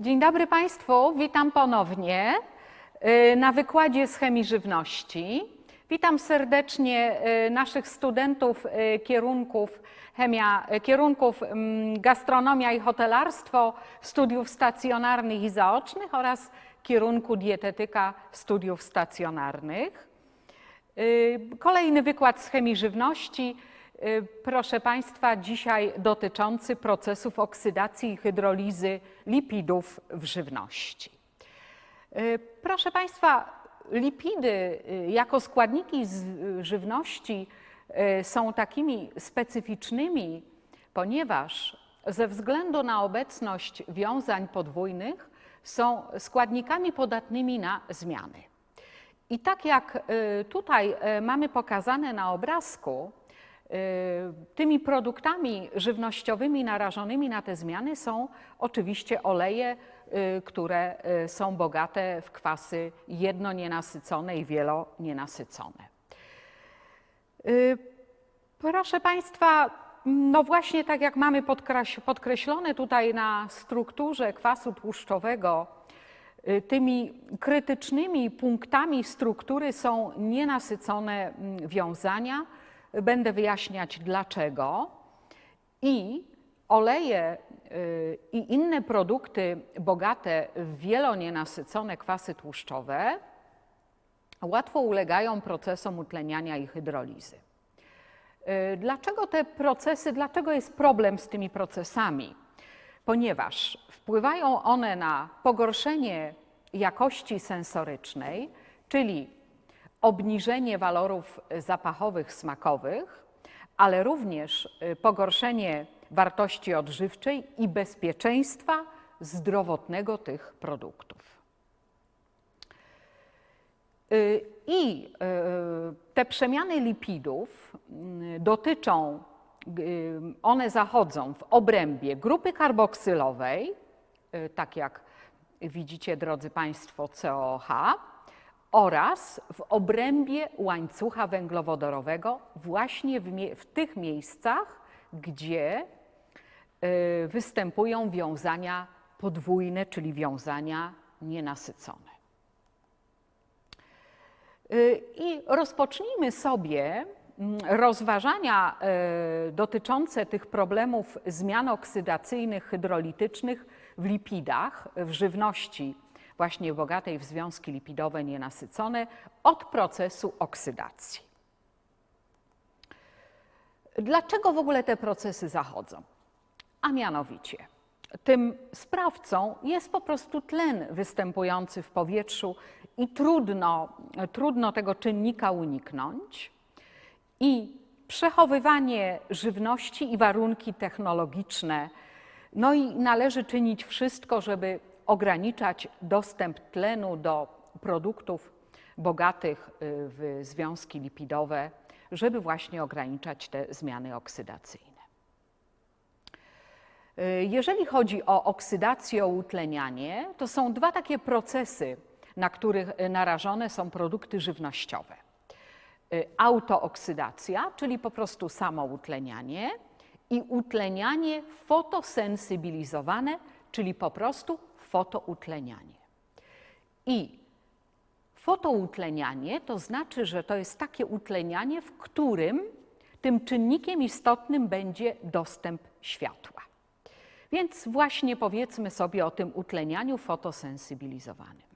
Dzień dobry Państwu, witam ponownie y, na wykładzie z chemii żywności. Witam serdecznie y, naszych studentów y, kierunków, chemia, kierunków mm, gastronomia i hotelarstwo, studiów stacjonarnych i zaocznych oraz kierunku dietetyka studiów stacjonarnych. Kolejny wykład z chemii żywności. Y, Proszę Państwa, dzisiaj dotyczący procesów oksydacji i hydrolizy lipidów w żywności. Y, Proszę Państwa, lipidy y, jako składniki z żywności są takimi specyficznymi, ponieważ ze względu na obecność wiązań podwójnych są składnikami podatnymi na zmiany. I tak jak tutaj mamy pokazane na obrazku, tymi produktami żywnościowymi narażonymi na te zmiany są oczywiście oleje, y, które y, są bogate w kwasy jednonienasycone i wielonienasycone. Y, Proszę Państwa, no właśnie tak jak mamy podkreś- podkreślone tutaj na strukturze kwasu tłuszczowego, y, tymi krytycznymi punktami struktury są nienasycone mm, wiązania. Będę wyjaśniać dlaczego. I oleje y, i inne produkty bogate w wielonienasycone kwasy tłuszczowe łatwo ulegają procesom utleniania i hydrolizy. Y, Dlaczego te procesy, dlaczego jest problem z tymi procesami? Ponieważ wpływają one na pogorszenie jakości sensorycznej, czyli obniżenie walorów zapachowych, smakowych, ale również y, pogorszenie wartości odżywczej i bezpieczeństwa zdrowotnego tych produktów. Y, I y, te przemiany lipidów dotyczą, one zachodzą w obrębie grupy karboksylowej, tak jak widzicie, drodzy Państwo, COH, oraz w obrębie łańcucha węglowodorowego, właśnie w, w tych miejscach, gdzie y, występują wiązania podwójne, czyli wiązania nienasycone. Y, I rozpocznijmy sobie mm, rozważania y, dotyczące tych problemów zmian oksydacyjnych, hydrolitycznych w lipidach, w żywności właśnie bogatej w związki lipidowe nienasycone od procesu oksydacji. Dlaczego w ogóle te procesy zachodzą? A mianowicie, tym sprawcą jest po prostu tlen występujący w powietrzu i trudno, trudno tego czynnika uniknąć. I przechowywanie żywności i warunki technologiczne. No i należy czynić wszystko, żeby ograniczać dostęp tlenu do produktów bogatych y, w związki lipidowe, żeby właśnie ograniczać te zmiany oksydacyjne. Y, Jeżeli chodzi o oksydację, o utlenianie, to są dwa takie procesy, na których y, narażone są produkty żywnościowe. Autooksydacja, czyli po prostu samo utlenianie, i utlenianie fotosensybilizowane, czyli po prostu fotoutlenianie. I fotoutlenianie to znaczy, że to jest takie utlenianie, w którym tym czynnikiem istotnym będzie dostęp światła. Więc właśnie powiedzmy sobie o tym utlenianiu fotosensybilizowanym.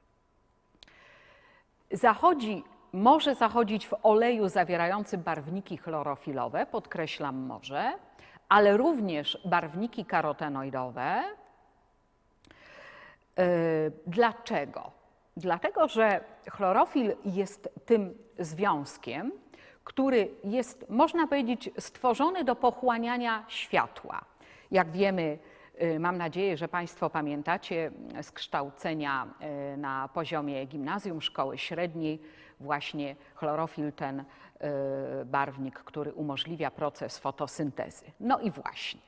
Zachodzi, może zachodzić w oleju zawierającym barwniki chlorofilowe, podkreślam może, ale również barwniki karotenoidowe. Yy, Dlaczego? Dlatego, że chlorofil jest tym związkiem, który jest, można powiedzieć, stworzony do pochłaniania światła. Jak wiemy, y, mam nadzieję, że Państwo pamiętacie z kształcenia y, na poziomie gimnazjum, szkoły średniej, właśnie chlorofil, ten y, barwnik, który umożliwia proces fotosyntezy. No i właśnie.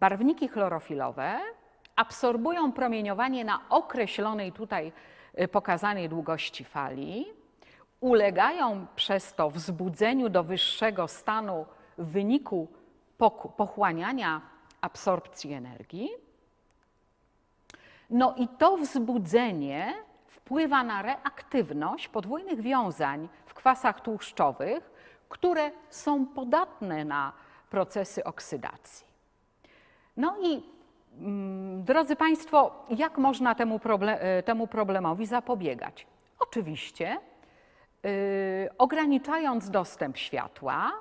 Barwniki chlorofilowe absorbują promieniowanie na określonej tutaj y, pokazanej długości fali, ulegają przez to wzbudzeniu do wyższego stanu w wyniku pochłaniania absorpcji energii No i to wzbudzenie wpływa na reaktywność podwójnych wiązań w kwasach tłuszczowych, które są podatne na procesy oksydacji. No i drodzy Państwo, jak można temu, proble e, temu problemowi zapobiegać? Oczywiście y, ograniczając dostęp światła,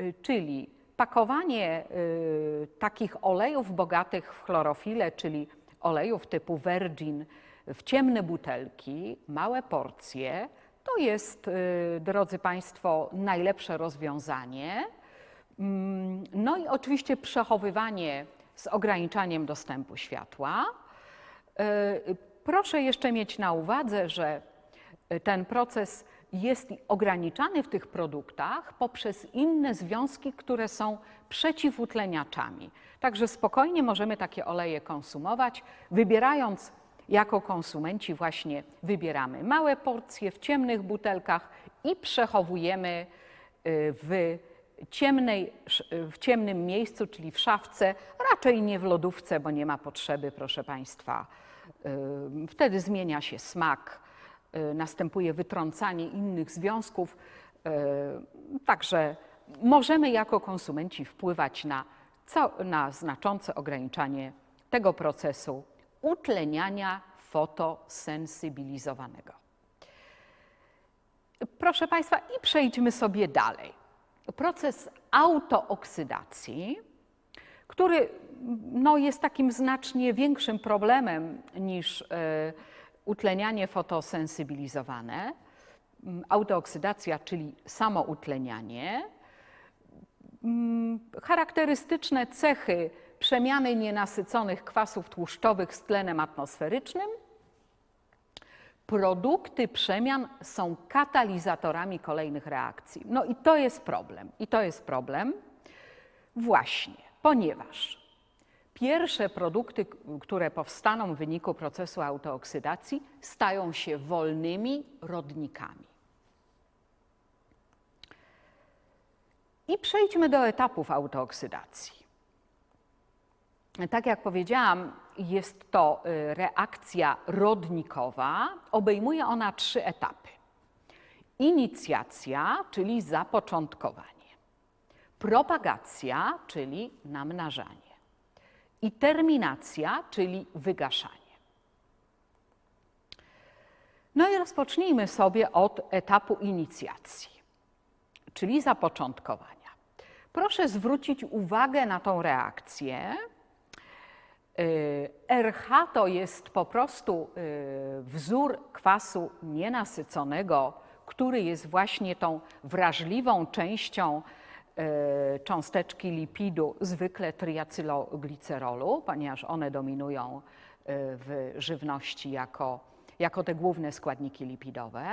y, czyli pakowanie y, takich olejów bogatych w chlorofilę, czyli olejów typu virgin w ciemne butelki, małe porcje, to jest, drodzy Państwo, najlepsze rozwiązanie. Mm, No i oczywiście przechowywanie z ograniczaniem dostępu światła. Y, Proszę jeszcze mieć na uwadze, że ten proces jest ograniczany w tych produktach poprzez inne związki, które są przeciwutleniaczami. Także spokojnie możemy takie oleje konsumować, wybierając jako konsumenci właśnie wybieramy małe porcje w ciemnych butelkach i przechowujemy y, w, ciemnej, w ciemnym miejscu, czyli w szafce, raczej nie w lodówce, bo nie ma potrzeby, proszę Państwa. Wtedy zmienia się smak, y, następuje wytrącanie innych związków, y, także możemy jako konsumenci wpływać na, na znaczące ograniczanie tego procesu utleniania fotosensybilizowanego. Proszę Państwa, i przejdźmy sobie dalej. Proces autooksydacji, który no, jest takim znacznie większym problemem niż e, utlenianie fotosensybilizowane. Mm, Autooksydacja, czyli samoutlenianie. Mm, Charakterystyczne cechy przemiany nienasyconych kwasów tłuszczowych z tlenem atmosferycznym. Produkty przemian są katalizatorami kolejnych reakcji. No i to jest problem. I to jest problem właśnie, ponieważ pierwsze produkty, które powstaną w wyniku procesu autooksydacji, stają się wolnymi rodnikami. I przejdźmy do etapów autooksydacji. Tak jak powiedziałam, jest to y, reakcja rodnikowa. Obejmuje ona trzy etapy: inicjacja, czyli zapoczątkowanie, propagacja, czyli namnażanie, i terminacja, czyli wygaszanie. No i rozpocznijmy sobie od etapu inicjacji, czyli zapoczątkowania. Proszę zwrócić uwagę na tą reakcję. Y, RH to jest po prostu y, wzór kwasu nienasyconego, który jest właśnie tą wrażliwą częścią y, cząsteczki lipidu, zwykle triacyloglicerolu, ponieważ one dominują w żywności jako, jako te główne składniki lipidowe.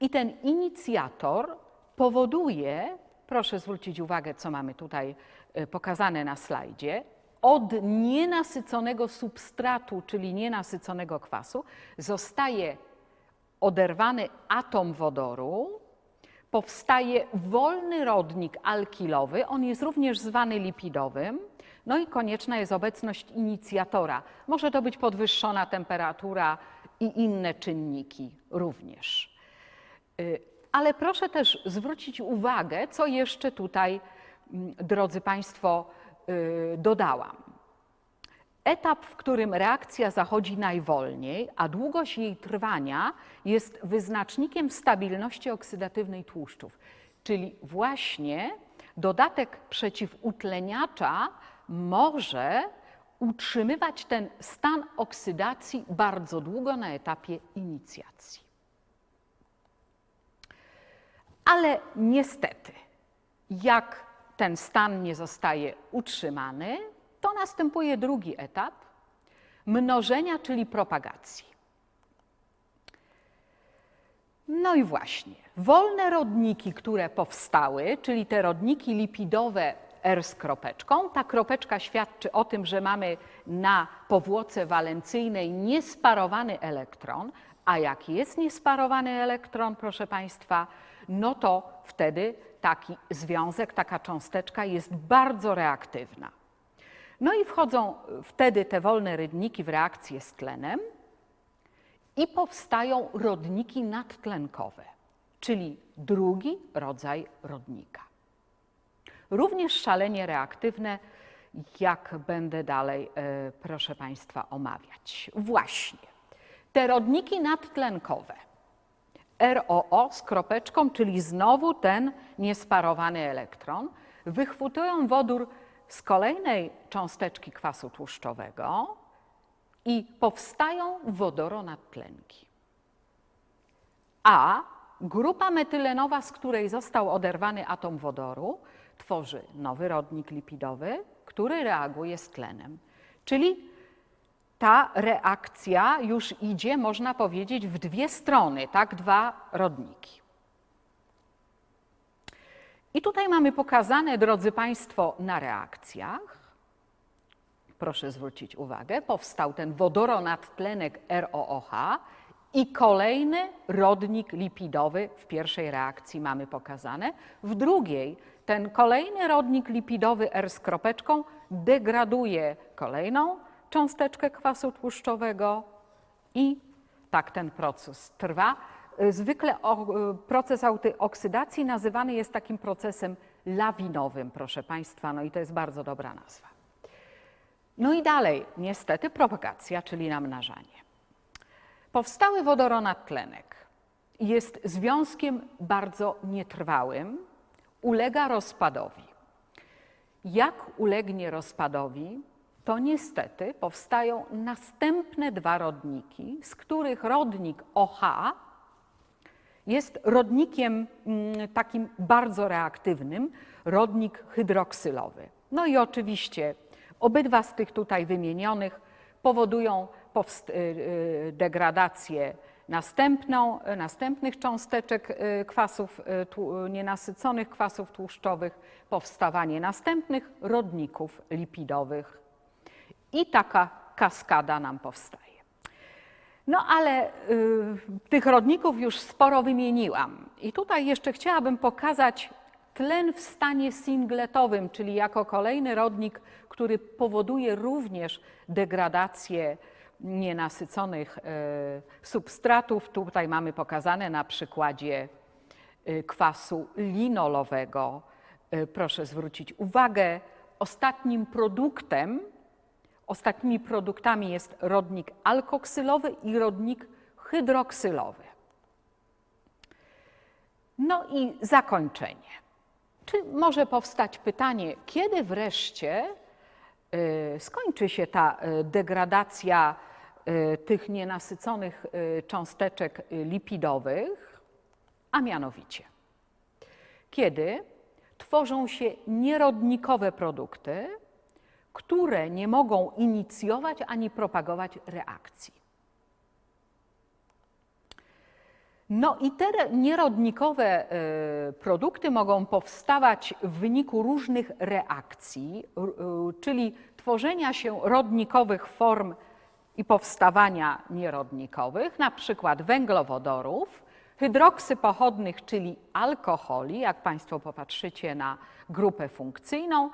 I ten inicjator powoduje, proszę zwrócić uwagę, co mamy tutaj pokazane na slajdzie, od nienasyconego substratu, czyli nienasyconego kwasu, zostaje oderwany atom wodoru, powstaje wolny rodnik alkilowy, on jest również zwany lipidowym, no i konieczna jest obecność inicjatora. Może to być podwyższona temperatura i inne czynniki również. Y, Ale proszę też zwrócić uwagę, co jeszcze tutaj, mm, drodzy Państwo, dodałam. Etap, w którym reakcja zachodzi najwolniej, a długość jej trwania jest wyznacznikiem stabilności oksydatywnej tłuszczów. Czyli właśnie dodatek przeciwutleniacza może utrzymywać ten stan oksydacji bardzo długo na etapie inicjacji. Ale niestety, jak ten stan nie zostaje utrzymany, to następuje drugi etap mnożenia, czyli propagacji. No i właśnie, wolne rodniki, które powstały, czyli te rodniki lipidowe R z kropeczką, ta kropeczka świadczy o tym, że mamy na powłoce walencyjnej niesparowany elektron, a jak jest niesparowany elektron, proszę Państwa, no to wtedy taki związek, taka cząsteczka jest bardzo reaktywna. No i wchodzą wtedy te wolne rydniki w reakcję z tlenem i powstają rodniki nadtlenkowe, czyli drugi rodzaj rodnika. Również szalenie reaktywne, jak będę dalej, e, proszę Państwa, omawiać. Właśnie, te rodniki nadtlenkowe, ROO z kropeczką, czyli znowu ten niesparowany elektron, wychwytują wodór z kolejnej cząsteczki kwasu tłuszczowego i powstają wodoronadtlenki. A grupa metylenowa, z której został oderwany atom wodoru, tworzy nowy rodnik lipidowy, który reaguje z tlenem. Czyli ta reakcja już idzie, można powiedzieć, w dwie strony, tak? Dwa rodniki. I tutaj mamy pokazane, drodzy Państwo, na reakcjach. Proszę zwrócić uwagę, powstał ten wodoronadtlenek ROOH i kolejny rodnik lipidowy w pierwszej reakcji mamy pokazane. W drugiej ten kolejny rodnik lipidowy R z kropeczką degraduje kolejną cząsteczkę kwasu tłuszczowego i tak ten proces trwa. Zwykle o, proces oksydacji nazywany jest takim procesem lawinowym, proszę Państwa, no i to jest bardzo dobra nazwa. No i dalej, niestety, propagacja, czyli namnażanie. Powstały wodoronadtlenek jest związkiem bardzo nietrwałym, ulega rozpadowi. Jak ulegnie rozpadowi, to niestety powstają następne dwa rodniki, z których rodnik OH jest rodnikiem mm, takim bardzo reaktywnym, rodnik hydroksylowy. No i oczywiście obydwa z tych tutaj wymienionych powodują y, y, degradację następną, następnych cząsteczek y, kwasów nienasyconych kwasów tłuszczowych, powstawanie następnych rodników lipidowych i taka kaskada nam powstaje. No ale y, tych rodników już sporo wymieniłam. I tutaj jeszcze chciałabym pokazać tlen w stanie singletowym, czyli jako kolejny rodnik, który powoduje również degradację nienasyconych y, substratów. Tutaj mamy pokazane na przykładzie y, kwasu linolowego. Y, proszę zwrócić uwagę, ostatnim produktem Ostatnimi produktami jest rodnik alkoksylowy i rodnik hydroksylowy. No i zakończenie. Czy może powstać pytanie, kiedy wreszcie y, skończy się ta y, degradacja y, tych nienasyconych cząsteczek lipidowych, a mianowicie, kiedy tworzą się nierodnikowe produkty, które nie mogą inicjować ani propagować reakcji. No i te nierodnikowe e, produkty mogą powstawać w wyniku różnych reakcji, e, czyli tworzenia się rodnikowych form i powstawania nierodnikowych, na przykład węglowodorów, hydroksy pochodnych, czyli alkoholi, jak Państwo popatrzycie na grupę funkcyjną,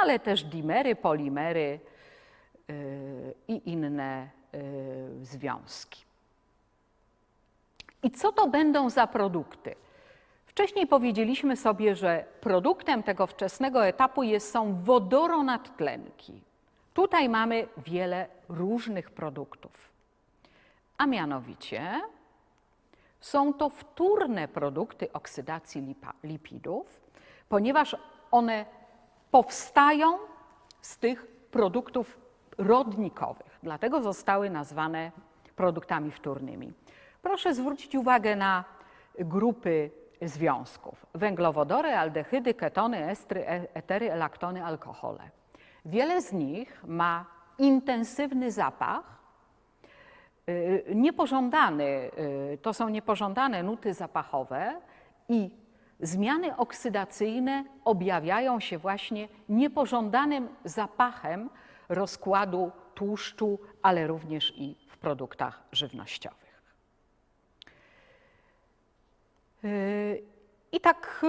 ale też dimery, polimery y, i inne y, związki. I co to będą za produkty? Wcześniej powiedzieliśmy sobie, że produktem tego wczesnego etapu jest, są wodoronadtlenki. Tutaj mamy wiele różnych produktów, a mianowicie są to wtórne produkty oksydacji lipidów, ponieważ one powstają z tych produktów rodnikowych. Dlatego zostały nazwane produktami wtórnymi. Proszę zwrócić uwagę na grupy związków. Węglowodory, aldehydy, ketony, estry, e, etery, laktony, alkohole. Wiele z nich ma intensywny zapach, y, niepożądany, y, to są niepożądane nuty zapachowe i Zmiany oksydacyjne objawiają się właśnie niepożądanym zapachem rozkładu tłuszczu, ale również i w produktach żywnościowych. Yy, I tak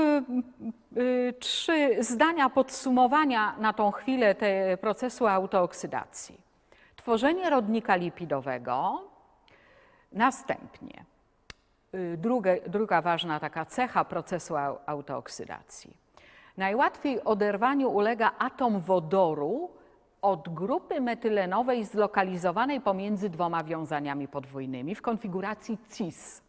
y, y, trzy zdania podsumowania na tą chwilę te procesu autooksydacji. Tworzenie rodnika lipidowego, następnie druga, druga ważna taka cecha procesu au- autooksydacji. Najłatwiej oderwaniu ulega atom wodoru od grupy metylenowej zlokalizowanej pomiędzy dwoma wiązaniami podwójnymi w konfiguracji cis.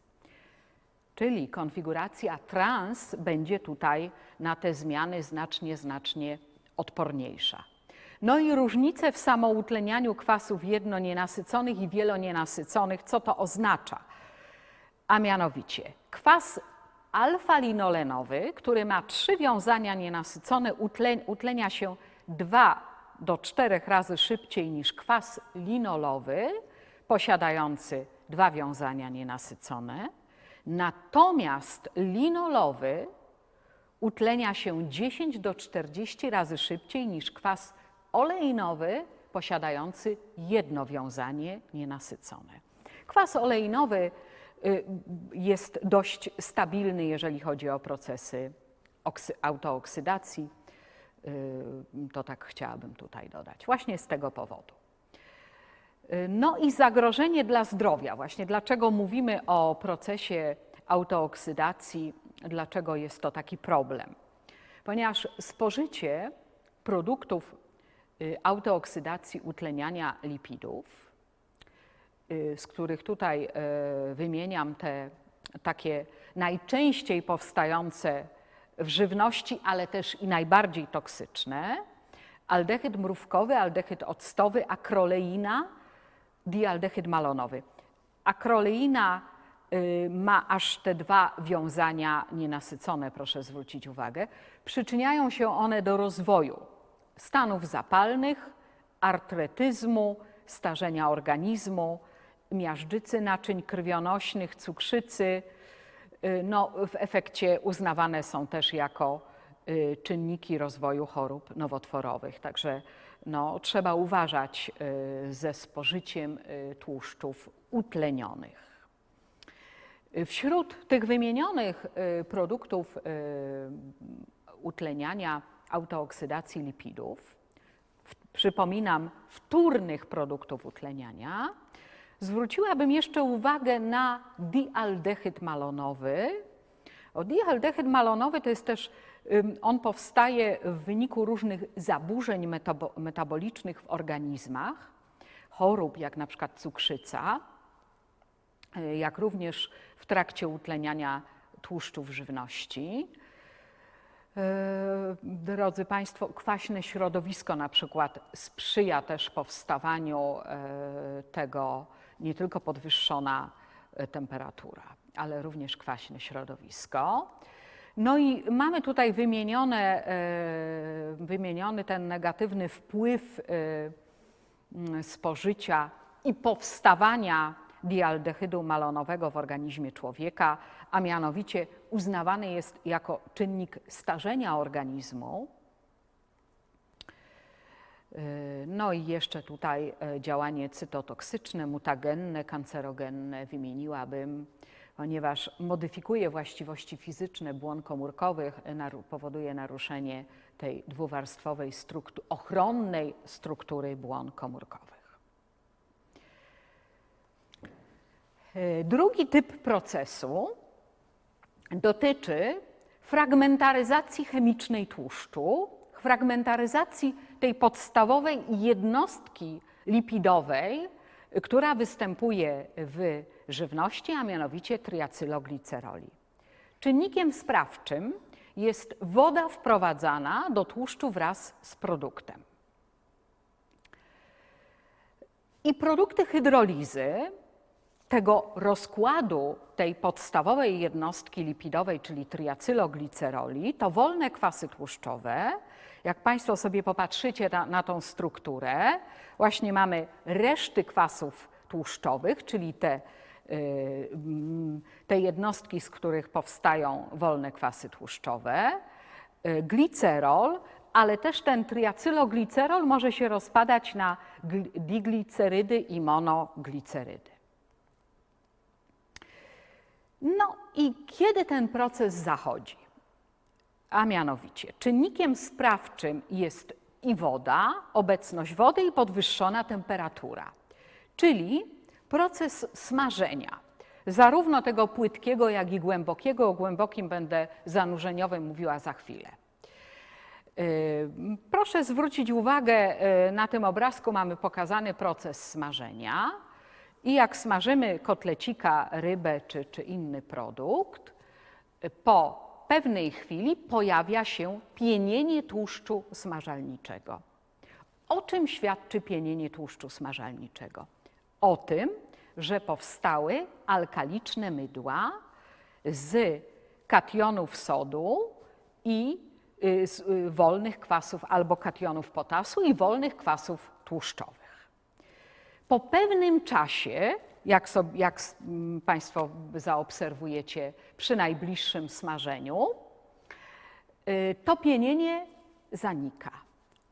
Czyli konfiguracja trans będzie tutaj na te zmiany znacznie, znacznie odporniejsza. No i różnice w samoutlenianiu kwasów jednonienasyconych i wielonienasyconych, co to oznacza? A mianowicie kwas alfa-linolenowy, który ma trzy wiązania nienasycone, utle, utlenia się dwa do czterech razy szybciej niż kwas linolowy, posiadający dwa wiązania nienasycone. Natomiast linolowy utlenia się 10 do 40 razy szybciej niż kwas oleinowy posiadający jedno wiązanie nienasycone. Kwas oleinowy jest dość stabilny, jeżeli chodzi o procesy oksy- autooksydacji. Y, To tak chciałabym tutaj dodać, właśnie z tego powodu. No i zagrożenie dla zdrowia. Właśnie dlaczego mówimy o procesie autooksydacji, dlaczego jest to taki problem? Ponieważ spożycie produktów y, autooksydacji utleniania lipidów, y, z których tutaj y, wymieniam te takie najczęściej powstające w żywności, ale też i najbardziej toksyczne, aldehyd mrówkowy, aldehyd octowy, akroleina, dialdehyd malonowy. Akroleina y, ma aż te dwa wiązania nienasycone, proszę zwrócić uwagę. Przyczyniają się one do rozwoju stanów zapalnych, artretyzmu, starzenia organizmu, miażdżycy naczyń krwionośnych, cukrzycy. Y, No, w efekcie uznawane są też jako y, czynniki rozwoju chorób nowotworowych. Także no, trzeba uważać y, ze spożyciem tłuszczów utlenionych. Wśród tych wymienionych produktów utleniania autooksydacji lipidów, przypominam, wtórnych produktów utleniania, zwróciłabym jeszcze uwagę na dialdehyd malonowy. O, dialdehyd malonowy to jest też, on powstaje w wyniku różnych zaburzeń metabo- metabolicznych w organizmach, chorób jak na przykład cukrzyca, y, jak również w trakcie utleniania tłuszczów żywności. E, Drodzy Państwo, kwaśne środowisko na przykład sprzyja też powstawaniu e, tego nie tylko podwyższona e, temperatura, ale również kwaśne środowisko. No i mamy tutaj wymienione, e, wymieniony ten negatywny wpływ e, mm, spożycia i powstawania dialdehydu malonowego w organizmie człowieka, a mianowicie uznawany jest jako czynnik starzenia organizmu. Yy, No i jeszcze tutaj e, działanie cytotoksyczne, mutagenne, kancerogenne wymieniłabym, ponieważ modyfikuje właściwości fizyczne błon komórkowych, e, powoduje naruszenie tej dwuwarstwowej, struktu- ochronnej struktury błon komórkowych. E, Drugi typ procesu dotyczy fragmentaryzacji chemicznej tłuszczu, fragmentaryzacji tej podstawowej jednostki lipidowej, która występuje w żywności, a mianowicie triacylogliceroli. Czynnikiem sprawczym jest woda wprowadzana do tłuszczu wraz z produktem. I produkty hydrolizy tego rozkładu tej podstawowej jednostki lipidowej, czyli triacylogliceroli, to wolne kwasy tłuszczowe. Jak Państwo sobie popatrzycie na, na tą strukturę, właśnie mamy reszty kwasów tłuszczowych, czyli te, y, te jednostki, z których powstają wolne kwasy tłuszczowe, y, glicerol, ale też ten triacyloglicerol może się rozpadać na gl- diglicerydy i monoglicerydy. No i kiedy ten proces zachodzi? A mianowicie czynnikiem sprawczym jest i woda, obecność wody i podwyższona temperatura, czyli proces smażenia, zarówno tego płytkiego, jak i głębokiego. O głębokim będę zanurzeniowym mówiła za chwilę. Proszę zwrócić uwagę, y, na tym obrazku mamy pokazany proces smażenia i jak smażymy kotlecika, rybę czy, czy inny produkt, po pewnej chwili pojawia się pienienie tłuszczu smażalniczego. O czym świadczy pienienie tłuszczu smażalniczego? O tym, że powstały alkaliczne mydła z kationów sodu i y, z y, wolnych kwasów albo kationów potasu i wolnych kwasów tłuszczowych. Po pewnym czasie, jak, jak s- m, Państwo zaobserwujecie przy najbliższym smażeniu, y, to pienienie zanika.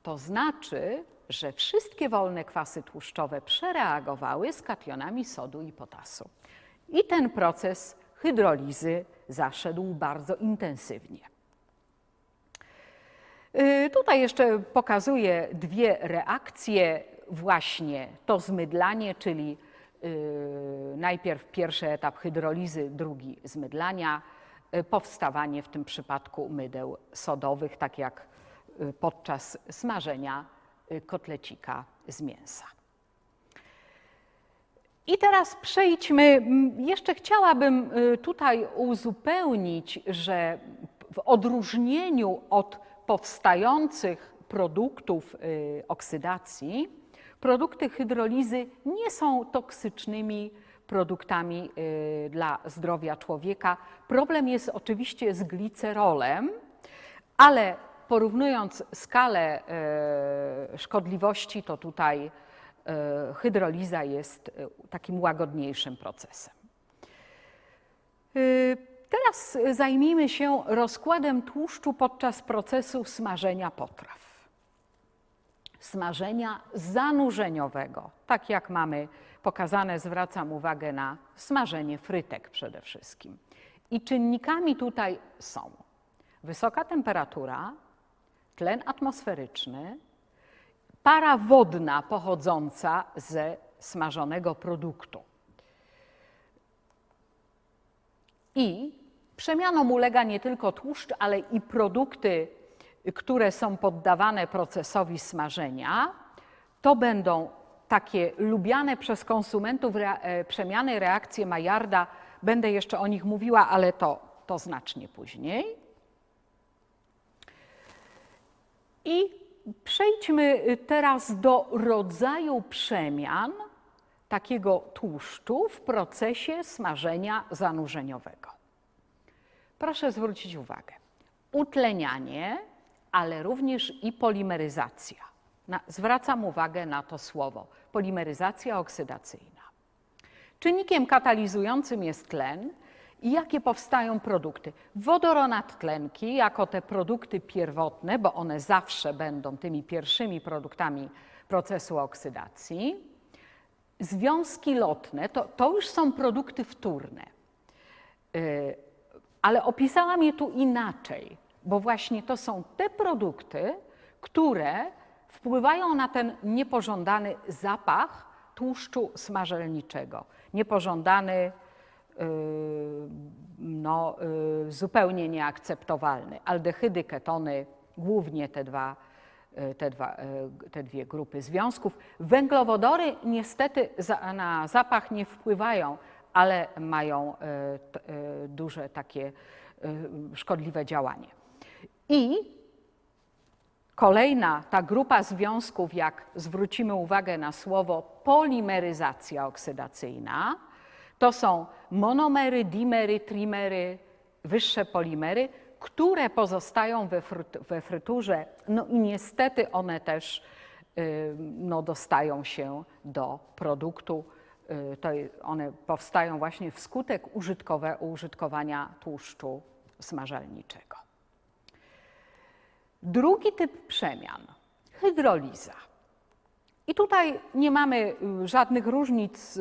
To znaczy, że wszystkie wolne kwasy tłuszczowe przereagowały z kationami sodu i potasu. I ten proces hydrolizy zaszedł bardzo intensywnie. Y, Tutaj jeszcze pokazuję dwie reakcje, właśnie to zmydlanie, czyli najpierw pierwszy etap hydrolizy, drugi zmydlania, y, powstawanie w tym przypadku mydeł sodowych, tak jak y, podczas smażenia kotlecika z mięsa. I teraz przejdźmy, jeszcze chciałabym tutaj uzupełnić, że w odróżnieniu od powstających produktów oksydacji, produkty hydrolizy nie są toksycznymi produktami y, dla zdrowia człowieka. Problem jest oczywiście z glicerolem, ale porównując skalę e, szkodliwości, to tutaj e, hydroliza jest takim łagodniejszym procesem. Y, Teraz zajmijmy się rozkładem tłuszczu podczas procesu smażenia potraw. Smażenia zanurzeniowego. Tak jak mamy pokazane, zwracam uwagę na smażenie frytek przede wszystkim. I czynnikami tutaj są wysoka temperatura, tlen atmosferyczny, para wodna pochodząca ze smażonego produktu. I przemianom ulega nie tylko tłuszcz, ale i produkty, które są poddawane procesowi smażenia. To będą takie lubiane przez konsumentów e, przemiany, reakcje Maillarda. Będę jeszcze o nich mówiła, ale to, to znacznie później. I przejdźmy teraz do rodzaju przemian takiego tłuszczu w procesie smażenia zanurzeniowego. Proszę zwrócić uwagę. Utlenianie, ale również i polimeryzacja. Na, zwracam uwagę na to słowo polimeryzacja oksydacyjna. Czynnikiem katalizującym jest tlen i jakie powstają produkty. Wodoronadtlenki jako te produkty pierwotne, bo one zawsze będą tymi pierwszymi produktami procesu oksydacji. Związki lotne to, to już są produkty wtórne. Y, ale opisałam je tu inaczej, bo właśnie to są te produkty, które wpływają na ten niepożądany zapach tłuszczu smażelniczego. Niepożądany, yy, no, yy, zupełnie nieakceptowalny. Aldehydy, ketony, głównie te, dwa, yy, te, dwa, yy, te dwie grupy związków. Węglowodory niestety za, na zapach nie wpływają, ale mają yy, duże takie szkodliwe działanie. I Kolejna ta grupa związków, jak zwrócimy uwagę na słowo polimeryzacja oksydacyjna, to są monomery, dimery, trimery, wyższe polimery, które pozostają we, we fryturze, no i niestety one też y, no, dostają się do produktu. Y, To one powstają właśnie wskutek użytkowe, użytkowania tłuszczu smażalniczego. Drugi typ przemian hydroliza. I tutaj nie mamy y, żadnych różnic y,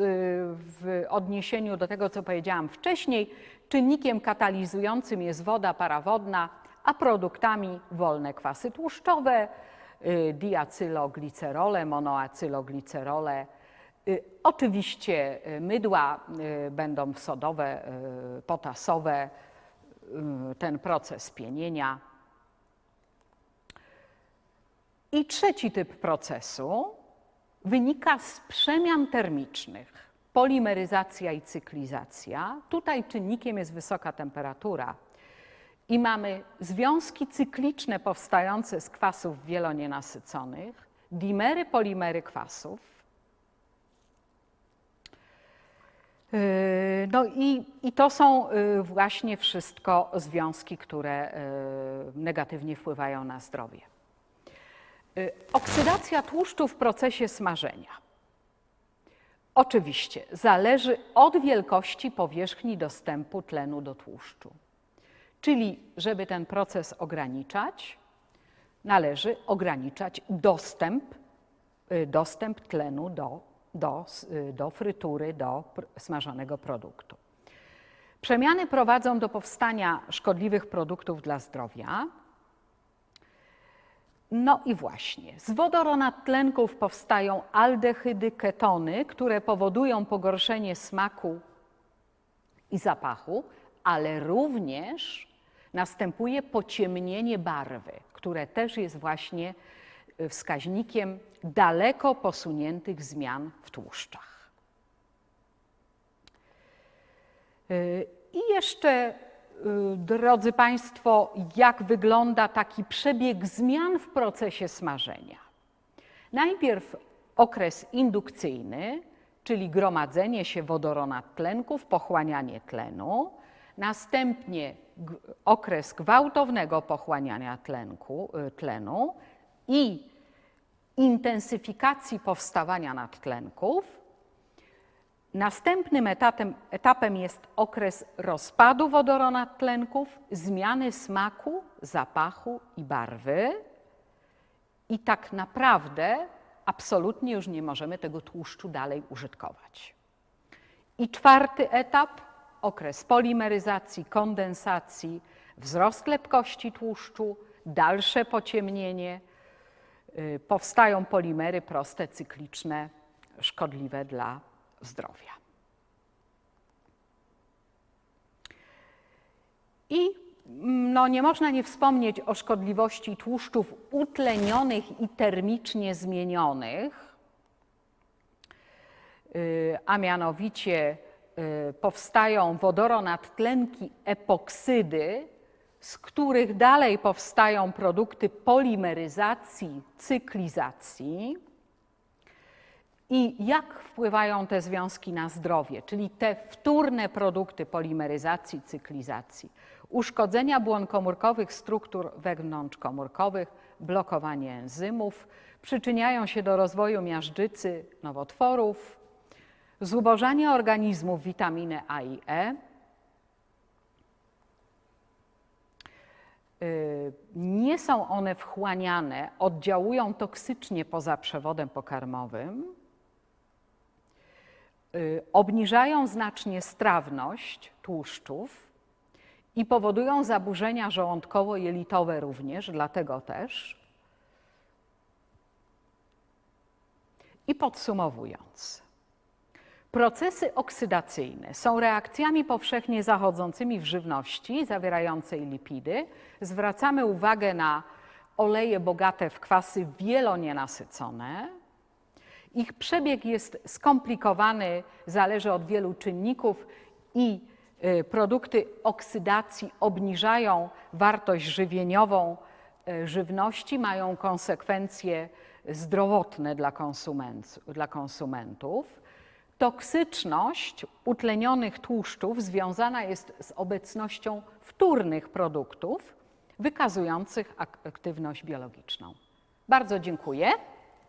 w odniesieniu do tego, co powiedziałam wcześniej. Czynnikiem katalizującym jest woda, para wodna, a produktami wolne kwasy tłuszczowe, y, diacyloglicerole, monoacyloglicerole. Oczywiście mydła będą sodowe, potasowe, ten proces pienienia. I trzeci typ procesu wynika z przemian termicznych. Polimeryzacja i cyklizacja. Tutaj czynnikiem jest wysoka temperatura. I mamy związki cykliczne powstające z kwasów wielonienasyconych, dimery, polimery kwasów. Yy, No i, i to są yy, właśnie wszystko związki, które yy, negatywnie wpływają na zdrowie. Y, Oksydacja tłuszczu w procesie smażenia. Oczywiście zależy od wielkości powierzchni dostępu tlenu do tłuszczu. Czyli, żeby ten proces ograniczać, należy ograniczać dostęp, y, dostęp tlenu do, do, y, do frytury, do smażonego produktu. Przemiany prowadzą do powstania szkodliwych produktów dla zdrowia, no i właśnie, z wodoronatlenków powstają aldehydy, ketony, które powodują pogorszenie smaku i zapachu, ale również następuje pociemnienie barwy, które też jest właśnie y, wskaźnikiem daleko posuniętych zmian w tłuszczach. Y, I jeszcze, drodzy Państwo, jak wygląda taki przebieg zmian w procesie smażenia. Najpierw okres indukcyjny, czyli gromadzenie się wodoronatlenków, pochłanianie tlenu. Następnie okres gwałtownego pochłaniania tlenku, y, tlenu i intensyfikacji powstawania nadtlenków. Następnym etapem, etapem jest okres rozpadu wodoronatlenków, zmiany smaku, zapachu i barwy. I tak naprawdę absolutnie już nie możemy tego tłuszczu dalej użytkować. I czwarty etap, okres polimeryzacji, kondensacji, wzrost lepkości tłuszczu, dalsze pociemnienie, y, powstają polimery proste, cykliczne, szkodliwe dla zdrowia. I mm, no, nie można nie wspomnieć o szkodliwości tłuszczów utlenionych i termicznie zmienionych, y, a mianowicie y, powstają wodoronadtlenki epoksydy, z których dalej powstają produkty polimeryzacji, cyklizacji. I jak wpływają te związki na zdrowie, czyli te wtórne produkty polimeryzacji, cyklizacji? Uszkodzenia błonkomórkowych struktur wewnątrzkomórkowych, blokowanie enzymów, przyczyniają się do rozwoju miażdżycy, nowotworów, zubożanie organizmów witaminy A i E, Y, nie są one wchłaniane, oddziałują toksycznie poza przewodem pokarmowym, obniżają znacznie strawność tłuszczów i powodują zaburzenia żołądkowo-jelitowe również, dlatego też. I podsumowując, Procesy oksydacyjne są reakcjami powszechnie zachodzącymi w żywności zawierającej lipidy. Zwracamy uwagę na oleje bogate w kwasy wielonienasycone. Ich przebieg jest skomplikowany, zależy od wielu czynników i y, produkty oksydacji obniżają wartość żywieniową y, żywności, mają konsekwencje zdrowotne dla, dla konsumentów. Toksyczność utlenionych tłuszczów związana jest z obecnością wtórnych produktów wykazujących ak- aktywność biologiczną. Bardzo dziękuję.